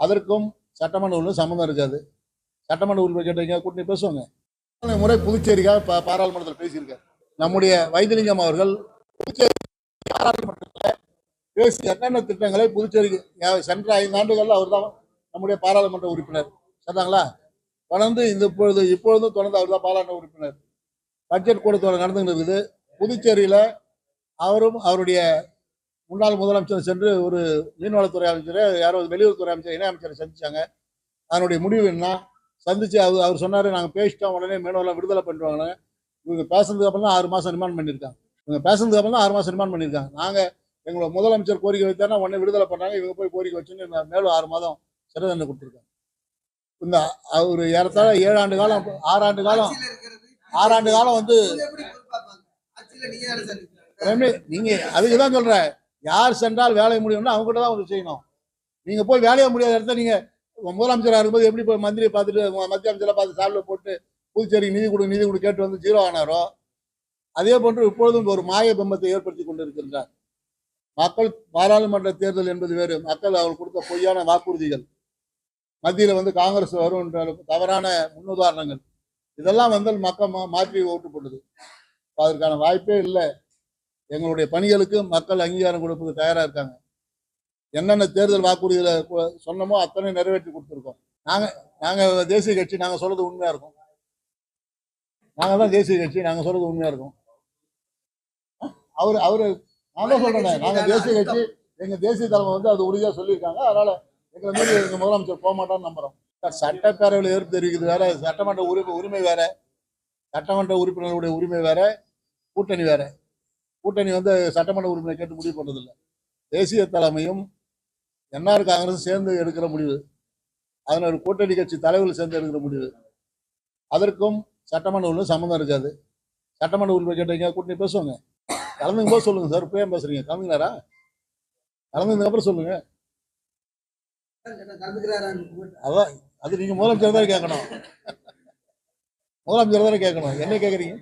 அதற்கும் சட்டமன்ற உள்ள சம்மந்தம் இருக்காது. சட்டமன்ற உறுப்பினர் கேட்டீங்க கூட்டணி பேசுவாங்க. முறை புதுச்சேரிக்காக பா பாராளுமன்றத்தில் பேசியிருக்காரு. நம்முடைய வைத்திலிங்கம் அவர்கள் புதுச்சேரி பாராளுமன்றத்தில் பேசி என்னென்ன திட்டங்களை புதுச்சேரிக்கு சென்ற ஐந்து ஆண்டுகளில் அவர் தான் நம்முடைய பாராளுமன்ற உறுப்பினர். சொன்னாங்களா தொடர்ந்து இந்த இப்பொழுது இப்பொழுதும் தொடர்ந்து அவர் தான் பாராளுமன்ற உறுப்பினர். பட்ஜெட் கூட்டத்தொடர் நடந்துகிட்டு இருக்குது. புதுச்சேரியில் அவரும் அவருடைய முன்னாள் முதலமைச்சர் சென்று ஒரு மீன்வளத்துறை அமைச்சர் யாரோ வெளியுறவுத்துறை அமைச்சர் இணை அமைச்சரை சந்திச்சாங்க. அதனுடைய முடிவு என்ன? சந்திச்சு அவர் அவர் சொன்னார் நாங்கள் பேசிட்டோம் உடனே மீனவெல்லாம் விடுதலை பண்ணுவாங்க இவங்க பேசுனதுக்கு அப்புறம் தான் ஆறு மாதம் ரிமாண்ட் பண்ணியிருக்காங்க. இவங்க பேசுனதுக்கு அப்புறம் தான் ஆறு மாதம் ரிமாண்ட் பண்ணியிருக்காங்க. நாங்கள் எங்களோட முதலமைச்சர் கோரிக்கை வைத்தாருன்னா உடனே விடுதலை பண்ணாங்க இவங்க போய் கோரிக்கை வச்சுன்னு மேலும் ஆறு மாதம் சிறை தண்டனை கொடுத்துருக்காங்க. இந்த அவர் ஏறத்தாழ ஏழு ஆண்டு காலம் ஆறு ஆண்டு காலம் இருக்கிறது. ஆறாண்டு காலம் வந்து நீங்க அதுக்கு தான் சொல்றேன். யார் சென்றால் வேலை முடியும்னா அவங்க கிட்ட தான் வந்து செய்யணும். நீங்க போய் வேலையை முடியாத இடத்த நீங்க முதலமைச்சராக இருக்கும்போது எப்படி போய் மந்திரியை பார்த்துட்டு மத்திய அமைச்சரை பார்த்து சால்வை போட்டு புதுச்சேரிக்கு நிதி கொடு நிதி கொடு கேட்டு வந்து ஜீரோ ஆனாரோ அதே போன்று இப்பொழுதும் ஒரு மாய பிம்பத்தை ஏற்படுத்தி கொண்டிருக்கின்றார். மக்கள் பாராளுமன்ற தேர்தல் என்பது வேறு. மக்கள் அவர் கொடுத்த பொய்யான வாக்குறுதிகள். மத்தியில் வந்து காங்கிரஸ் வரும் என்ற தவறான முன்னுதாரணங்கள். இதெல்லாம் வந்து மக்கள் மா- மாற்றி ஓட்டு போட்டது அதற்கான வாய்ப்பே இல்லை. எங்களுடைய பணிகளுக்கு மக்கள் அங்கீகாரம் கொடுப்பதுக்கு தயாரா இருக்காங்க. என்னென்ன தேர்தல் வாக்குறுதிகளை சொன்னமோ அத்தனை நிறைவேற்றி கொடுத்துருக்கோம். நாங்க நாங்க தேசிய கட்சி நாங்க சொல்றது உண்மையா இருக்கும். நாங்க தான் தேசிய கட்சி நாங்க சொல்றது உண்மையா இருக்கும். அவரு அவரு நான் தான் சொல்றேன் நாங்க தேசிய கட்சி எங்க தேசிய தலைமை வந்து அது உறுதியா சொல்லியிருக்காங்க. அதனால எங்களை மீறி எங்க முதலமைச்சர் போக மாட்டான்னு நம்புறோம். சட்டப்பேரவையில் எதிர்ப்பு தெரிவிக்கிறது வேற சட்டமன்ற உரிமை உரிமை வேற. சட்டமன்ற உறுப்பினர்களுடைய உரிமை வேற கூட்டணி வேற. கூட்டணி வந்து சட்டமன்ற உறுப்பினர் கேட்டு முடிவு பண்ணுறதில்லை தேசிய தலைமையும் என்ஆர் காங்கிரஸும் சேர்ந்து எடுக்கிற முடிவு. அதனால் ஒரு கூட்டணி கட்சி தலைவர்கள் சேர்ந்து எடுக்கிற முடிவு. அதற்கும் சட்டமன்ற உறுப்பினர் சம்மந்தம் இருக்காது. சட்டமன்ற உறுப்பினர் கேட்டீங்க கூட்டணி பேசுவாங்க. கலந்துங்க போது சொல்லுங்கள் சார் இப்ப ஏன் பேசுறீங்க கலந்துங்களாரா கலந்ததுக்கு சொல்லுங்கள் அதான் அது நீங்கள் முதலமைச்சர் தான் கேட்கணும். முதலமைச்சர் தானே கேட்கணும். என்ன கேட்குறீங்க?